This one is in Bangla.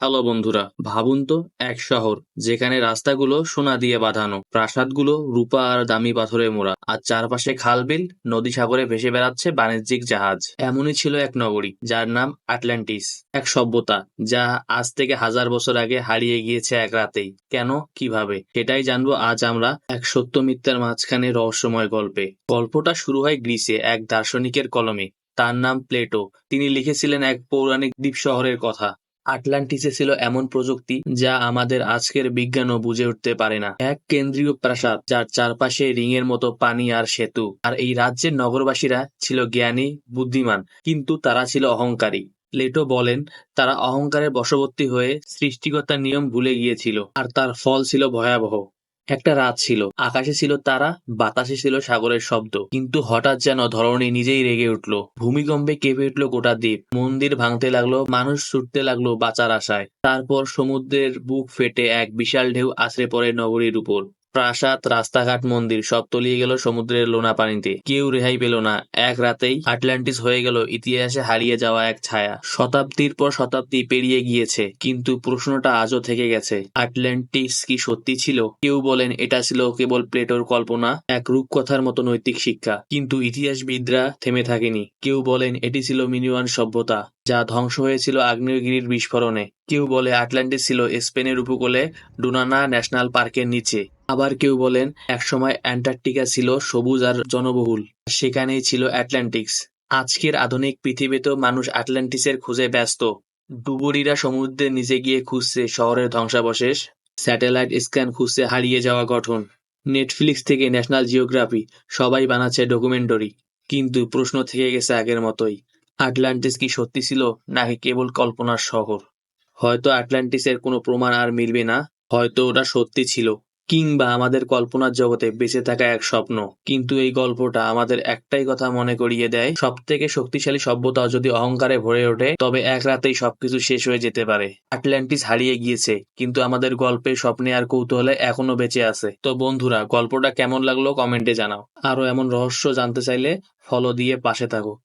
হ্যালো বন্ধুরা, ভাবুন তো, এক শহর, যেখানে রাস্তাগুলো সোনা দিয়ে বাঁধানো, প্রাসাদগুলো রূপা আর দামি পাথরে মোড়া, আর চারপাশে খাল বিল, নদী সাগরে ভেসে বেড়াচ্ছে বাণিজ্যিক জাহাজ। এমনই ছিল এক নগরী, যার নাম আটলান্টিস, এক সভ্যতা, যা আজ থেকে হাজার বছর আগে হারিয়ে গিয়েছে এক রাতেই। কেন, কীভাবে, সেটাই জানব আজ আমরা এক সত্য মিথ্যার মাঝখানে রহস্যময় গল্পে। গল্পটা শুরু হয় গ্রিসে এক দার্শনিকের কলমে, তার নাম প্লেটো। তিনি লিখেছিলেন এক পৌরাণিক দ্বীপ শহরের কথা। আটলান্টিসে ছিল এমন প্রযুক্তি যা আমাদের আজকের বিজ্ঞানও বুঝে উঠতে পারে না। এক কেন্দ্রীয় প্রাসাদ যার চারপাশে রিংয়ের মতো পানি আর সেতু। আর এই রাজ্যের নগরবাসীরা ছিল জ্ঞানী, বুদ্ধিমান, কিন্তু তারা ছিল অহংকারী। লেটো বলেন, তারা অহংকারের বশবর্তী হয়ে সৃষ্টিকর্তার নিয়ম ভুলে গিয়েছিল, আর তার ফল ছিল ভয়াবহ। একটা রাত ছিল। আকাশে ছিল তারা, বাতাসে ছিল সাগরের শব্দ। কিন্তু হঠাৎ যেন ধরণী নিজেই রেগে উঠল। ভূমিকম্পে কেঁপে উঠল গোটা দ্বীপ। মন্দির ভাঙতে লাগল, মানুষ ছুটতে লাগল বাঁচার আশায়। তারপর সমুদ্রের বুক ফেটে এক বিশাল ঢেউ আছড়ে পড়ে নগরীর উপর। প্রাসাদ, রাস্তাঘাট, মন্দির সব তলিয়ে গেল সমুদ্রের লোনা পানিতে। কেউ রেহাই পেল না। এক রাতেই আটলান্টিস হয়ে গেল ইতিহাসে হারিয়ে যাওয়া এক ছায়া। শতাব্দীর পর শতাব্দী পেরিয়ে গিয়েছে, কিন্তু প্রশ্নটা আজও থেকে গেছে, আটলান্টিস কি সত্যি ছিল? কেউ বলেন এটা ছিল কেবল প্লেটোর কল্পনা, এক রূপকথার মতো নৈতিক শিক্ষা। কিন্তু ইতিহাসবিদরা থেমে থাকেনি। কেউ বলেন এটি ছিল মিনিওয়ান সভ্যতা। যা ধ্বংস হয়েছিল আগ্নেয়গিরির বিস্ফোরণে। কেউ বলে আটলান্টিস ছিল স্পেনের উপকূলে ডুনানা ন্যাশনাল পার্কের নিচে। আবার কেউ বলেন একসময় অ্যান্টার্কটিকা ছিল সবুজ আর জনবহুল। সেখানেই ছিল অ্যাটলান্টিক্স। আজকের আধুনিক পৃথিবীতেও মানুষ আটলান্টিসের খুঁজে ব্যস্ত। ডুবুরিরা সমুদ্রের নিচে গিয়ে খুঁজছে শহরের ধ্বংসাবশেষ। স্যাটেলাইট স্ক্যান খুঁজছে হারিয়ে যাওয়া গঠন। নেটফ্লিক্স থেকে ন্যাশনাল জিওগ্রাফি। সবাই বানাচ্ছে ডকুমেন্টারি। কিন্তু প্রশ্ন থেকে গেছে আগের মতোই। আটলান্টিস কি সত্যি ছিল, নাকি কেবল কল্পনার শহর? হয়তো আটলান্টিসের কোনো প্রমাণ আর মিলবে না, হয়তো ওটা সত্যি ছিল। কিংবা আমাদের কল্পনার জগতে বেঁচে থাকা এক স্বপ্ন। কিন্তু এই গল্পটা আমাদের একটাই কথা মনে করিয়ে দেয় সব থেকে শক্তিশালী সভ্যতা যদি অহংকারে ভরে ওঠে, তবে এক রাতেই সবকিছু শেষ হয়ে যেতে পারে। আটলান্টিস হারিয়ে গিয়েছে, কিন্তু আমাদের গল্পে স্বপ্নে আর কৌতূহলে এখনও বেঁচে আছে। তো বন্ধুরা, গল্পটা কেমন লাগল কমেন্টে জানাও। আরও এমন রহস্য জানতে চাইলে ফলো দিয়ে পাশে থাকো।